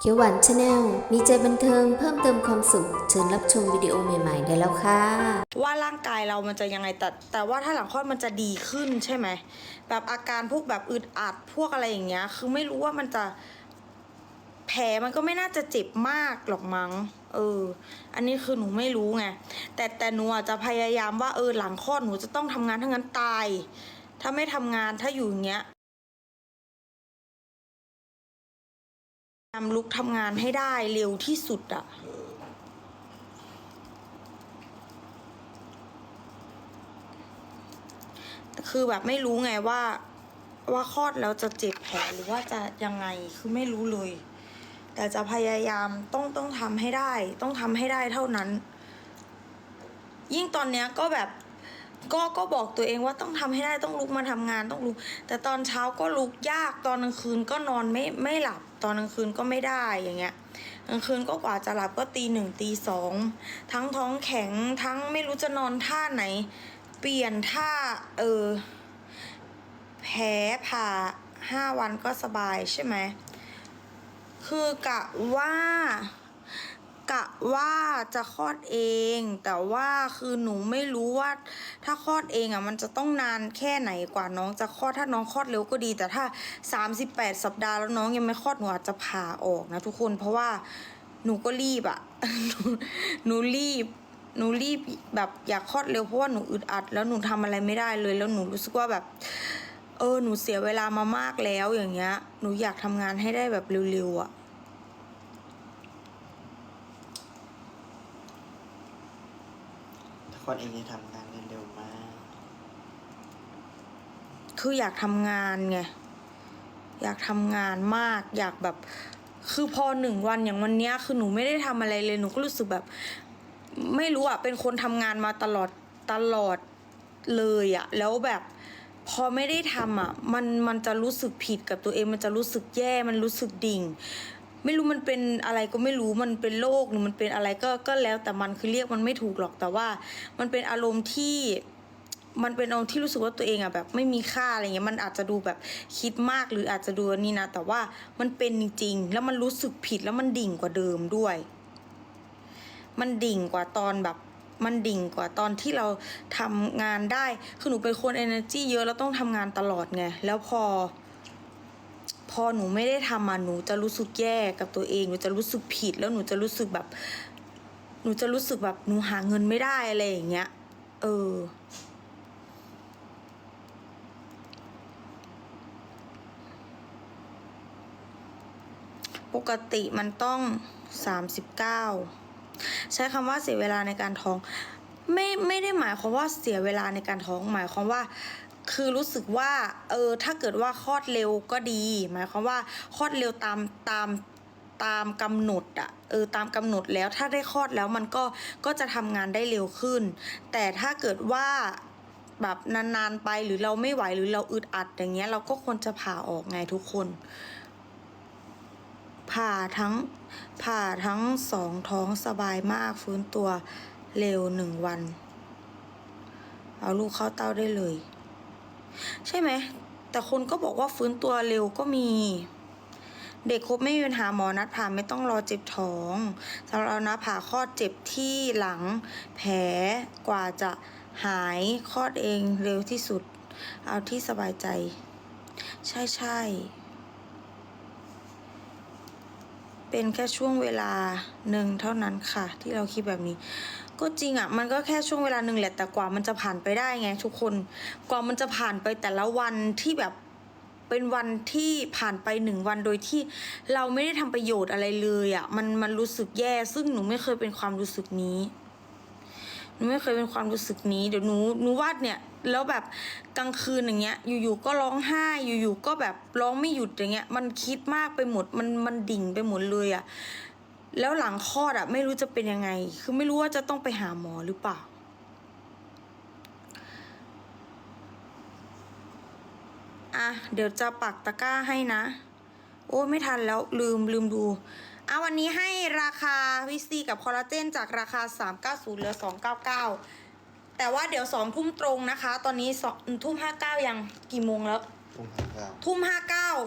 เขียวหวานชาแนลมีใจบันเทิงเพิ่มเติมความสุข เชิญรับชมวิดีโอใหม่ๆได้แล้วค่ะ ว่าร่างกายเรามันจะยังไงแต่แต่ว่าถ้าหลังคลอดมันจะดีขึ้นใช่ไหม แบบอาการพวกแบบอึดอัดพวกอะไรอย่างเงี้ย คือไม่รู้ว่ามันจะแผลมันก็ไม่น่าจะเจ็บมากหรอกมั้ง เออ อันนี้คือหนูไม่รู้ไง แต่แต่หนูอาจจะพยายามว่าเออหลังคลอดหนูจะต้องทำงานทั้งนั้นตาย ถ้าไม่ทำงานถ้าอยู่อย่างเงี้ย ทำลุกทำงานให้ได้เร็วที่สุดอะคือแบบไม่รู้ไงว่า ว่าคลอดแล้วจะเจ็บแผลหรือว่าจะยังไงคือไม่รู้เลย แต่จะพยายามต้องต้องทำให้ได้ ต้องทำให้ได้เท่านั้น ยิ่งตอนเนี้ยก็แบบ ก็ก็บอกตัวเองว่าต้องทำให้ได้ต้องลุกมาทำงานต้องลุก แต่ตอนเช้าก็ลุกยากตอนกลางคืนก็นอนไม่ไม่หลับตอนกลางคืนก็ไม่ได้อย่างเงี้ยกลางคืนก็กว่าจะหลับก็ตีหนึ่งตีสองทั้งท้องแข็งทั้งไม่รู้จะนอนท่าไหน เปลี่ยนท่าเออแผลผ่าห้าวันก็สบายใช่ไหมคือกะว่า กะว่าจะคลอดเอง แต่ว่าคือหนูไม่รู้ว่า ถ้าคลอดเองอะมันจะต้องนานแค่ไหนกว่าน้องจะคลอดถ้าน้องคลอดเร็วก็ดี แต่ถ้าสามสิบแปดสัปดาห์แล้วน้องยังไม่คลอดหนูอาจจะผ่าออกนะทุกคนเพราะว่าหนูก็รีบอะหนูรีบหนูรีบแบบอยากคลอดเร็วเพราะว่าหนูอึดอัด แล้วหนูทำอะไรไม่ได้เลย แล้วหนูรู้สึกว่าแบบ เออหนูเสียเวลามามากแล้วอย่างเงี้ย หนูอยากทำงานให้ได้แบบเร็วๆอะ คนเองจะทำงานเร็วมาก คืออยากทำงานไง อยากทำงานมาก อยากแบบ คือพอหนึ่งวันอย่างวันเนี้ย คือหนูไม่ได้ทำอะไรเลย หนูก็รู้สึกแบบ ไม่รู้อะเป็นคนทำงานมาตลอด ตลอดเลยอะแล้วแบบพอไม่ได้ทำอะมัน มันจะรู้สึกผิดกับตัวเอง มันจะรู้สึกแย่ มันรู้สึกดิ่ง ไม่รู้มันเป็นอะไรก็ไม่รู้มันเป็นโรคหรือมันเป็นอะไรก็ก็แล้วแต่มันคือเรียกมันไม่ถูกหรอกแต่ว่า มันเป็นอารมณ์ที่มันเป็นอารมณ์ที่รู้สึกว่าตัวเองอะแบบไม่มีค่าอะไรเงี้ยมันอาจจะดูแบบคิดมากหรืออาจจะดูนี่นะ แต่ว่ามันเป็นจริง ๆ แล้วมันรู้สึกผิดแล้วมันดิ่งกว่าเดิมด้วย มันดิ่งกว่าตอนแบบ มันดิ่งกว่าตอนที่เราทำงานได้คือหนูเป็นคน energy เยอะแล้วต้องทำงานตลอดไงแล้วพอ อหนูไม่ได้ทำมาหนูจะรู้สึกแย่กับตัวเองหนูจะรู้สึกผิดแล้วหนูจะรู้สึกแบบ หนูจะรู้สึกแบบหนูหาเงินไม่ได้อะไรอย่างเงี้ย เออ ปกติมันต้องสามสิบเก้าใช้คำว่าเสียเวลาในการท้อง ไม่ไม่ได้หมายความว่าเสียเวลาในการท้อง หมายความว่า คือรู้สึกว่าเออถ้าเกิดว่าคลอดเร็วก็ดี หมายความว่าคลอดเร็วตามตามตามกำหนดอะเออตามกำหนดแล้วถ้าได้คลอดแล้วมันก็ก็จะทำงานได้เร็วขึ้น แต่ถ้าเกิดว่าแบบนานๆไปหรือเราไม่ไหวหรือเราอึดอัดอย่างเงี้ย เราก็ควรจะผ่าออกไงทุกคน ผ่าทั้งผ่าทั้งสองท้องสบายมากฟื้นตัวเร็วหนึ่งวัน เอาลูกเข้าเต้าได้เลย ใช่ไหม แต่คนก็บอกว่าฟื้นตัวเร็วก็มี เด็กครบไม่มีปัญหาหมอนัดผ่าไม่ต้องรอเจ็บท้องสำหรับเรานะผ่าคลอดเจ็บที่หลัง แผลกว่าจะหายคลอดเองเร็วที่สุด เอาที่สบายใจ ใช่ใช่เป็นแค่ช่วงเวลาหนึ่งเท่านั้นค่ะ ที่เราคิดแบบนี้ ก็จริงอะมันก็แค่ช่วงเวลาหนึ่งแหละแต่กว่ามันจะผ่านไปได้ไง ทุกคนกว่ามันจะผ่านไปแต่ละวันที่แบบเป็นวันที่ผ่านไปหนึ่งวันโดยที่เราไม่ได้ทำประโยชน์อะไรเลยอะมันมันรู้สึกแย่ ซึ่งหนูไม่เคยเป็นความรู้สึกนี้หนูไม่เคยเป็นความรู้สึกนี้เดี๋ยวหนูหนูวาดเนี่ย แล้วแบบกลางคืนอย่างเงี้ย อยู่ๆก็ร้องไห้อยู่ๆก็แบบร้องไม่หยุดอย่างเงี้ย มันคิดมากไปหมดมันมันดิ่งไปหมดเลยอะ แล้วหลังคลอดอะไม่รู้จะเป็นยังไง คือไม่รู้ว่าจะต้องไปหาหมอหรือเปล่า อะ เดี๋ยวจะปักตะกร้าให้นะ โอ้ไม่ทันแล้วลืมลืมดูอะวันนี้ให้ราคาวิซีกับคอลลาเจนจากราคา 390เหลือ 299 แต่ว่าเดี๋ยวสองทุ่มตรงนะคะ ตอนนี้สองทุ่มห้าเก้ายังกี่โมงแล้ว ทุ่มห้าเก้าทุ่ม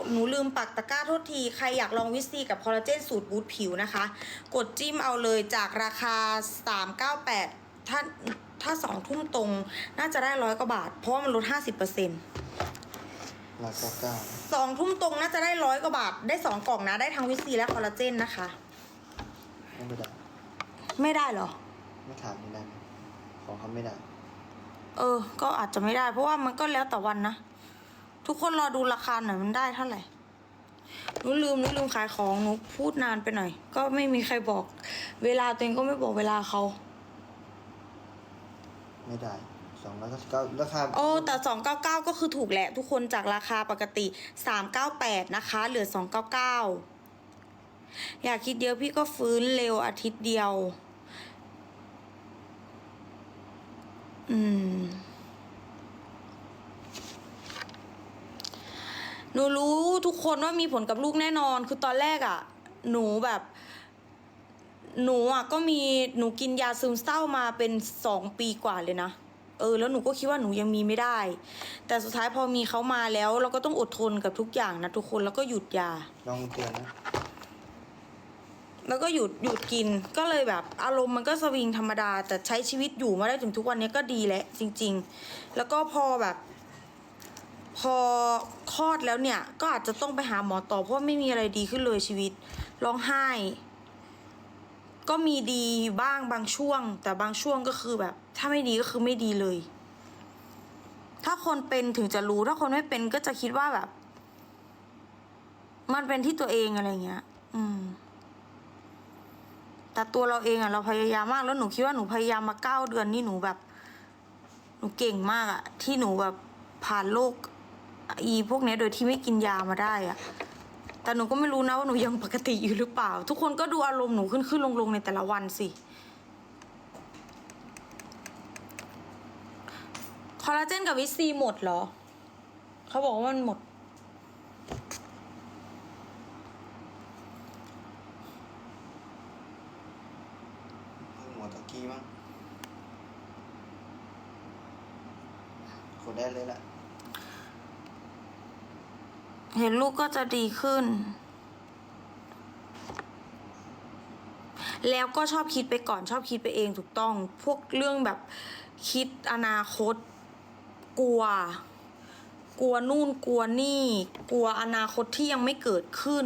59 หนูลืมปักตะกร้าโทษที ใครอยากลองวิสซีกับคอลลาเจนสูตรบูทผิวนะคะ กดจิ้มเอาเลยจากราคา 398 ถ้าถ้าสองทุ่มตรง น่าจะได้ร้อยกว่าบาท เพราะว่ามันลด 50%ร้อยเก้าเก้าสองทุ่มตรงน่าจะได้ร้อยกว่าบาท ได้สองกล่องนะ ได้ทั้งวิสซีและคอลลาเจนนะคะ ไม่ได้ไม่ได้เหรอ ไม่ถามไม่ได้ไหมของเขาไม่ได้ เออ ก็อาจจะไม่ได้ เพราะว่ามันก็แล้วแต่วันนะ ทุกคนรอดูราคาหน่อยมันได้เท่าไหร่หนูลืมหนูลืมขายของหนูพูดนานไปหน่อย ก็ไม่มีใครบอก เวลาตัวเองก็ไม่บอกเวลาเขา ไม่ได้สองร้อยเก้าสิบเก้าราคาโอ้แต่สองเก้าเก้าก็คือถูกแหละ ทุกคนจากราคาปกติสามเก้าแปดนะคะ เหลือสองเก้าเก้าอยากคิดเดียวพี่ก็ฟื้นเร็วอาทิตย์เดียว อืม หนูรู้ทุกคนว่ามีผลกับลูกแน่นอน คือตอนแรกอะ่ะ หนูแบบ หนูอะก็มีหนูกินยาซึมเศร้ามาเป็นสองปีกว่าเลยนะเออแล้วหนูก็คิดว่าหนูยังมีไม่ได้ แต่สุดท้ายพอมีเขามาแล้ว เราก็ต้องอดทนกับทุกอย่างนะทุกคนแล้วก็หยุดยาลองเตือนนะแล้วก็หยุดหยุดกินก็เลยแบบ อารมณ์มันก็สวิงธรรมดา แต่ใช้ชีวิตอยู่มาได้ถึงทุกวันนี้ก็ดีแล้วจริง ๆ แล้วก็พอแบบ พอคลอดแล้วเนี่ยก็อาจจะต้องไปหาหมอต่อเพราะไม่มีอะไรดีขึ้นเลยชีวิตร้องไห้ ก็มีดีบ้างบางช่วง แต่บางช่วงก็คือแบบ ถ้าไม่ดีก็คือไม่ดีเลย ถ้าคนเป็นถึงจะรู้ถ้าคนไม่เป็นก็จะคิดว่าแบบ มันเป็นที่ตัวเองอะไรเงี้ย อืม แต่ตัวเราเองอะเราพยายามมากแล้วหนูคิดว่าหนูพยายามมาเก้าเดือนนี่หนูแบบ หนูเก่งมากอะที่หนูแบบผ่านโรค อีพวกเนี้ยโดยที่ไม่กินยามาได้อะแต่หนูก็ไม่รู้นะว่าหนูยังปกติอยู่หรือเปล่า ทุกคนก็ดูอารมณ์หนูขึ้นขึ้นลงลงในแต่ละวันสิคอลลาเจนกับวิตซีหมดเหรอ เขาบอกว่ามันหมด หัวตะกี้มั้งกดได้เลยละ เห็นลูกก็จะดีขึ้น แล้วก็ชอบคิดไปก่อนชอบคิดไปเองถูกต้อง พวกเรื่องแบบคิดอนาคต กลัว กลัวนู่นกลัวนี่ กลัวอนาคตที่ยังไม่เกิดขึ้น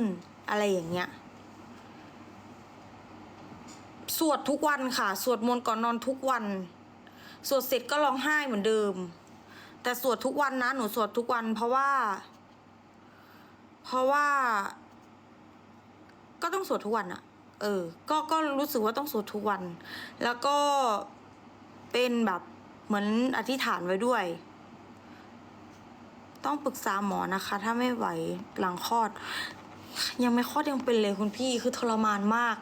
อะไรอย่างเงี้ยสวดทุกวันค่ะ สวดมนต์ก่อนนอนทุกวัน สวดเสร็จก็ร้องไห้เหมือนเดิม แต่สวดทุกวันนะ หนูสวดทุกวันเพราะว่า เพราะว่า ก็ต้องสวดทุกวันอะเออ ก็ก็รู้สึกว่าต้องสวดทุกวัน แล้วก็เป็นแบบเหมือนอธิษฐานไว้ด้วย ต้องปรึกษาหมอนะคะ ถ้าไม่ไหวหลังคลอด ยังไม่คลอดยังเป็นเลยคุณพี่คือทรมานมาก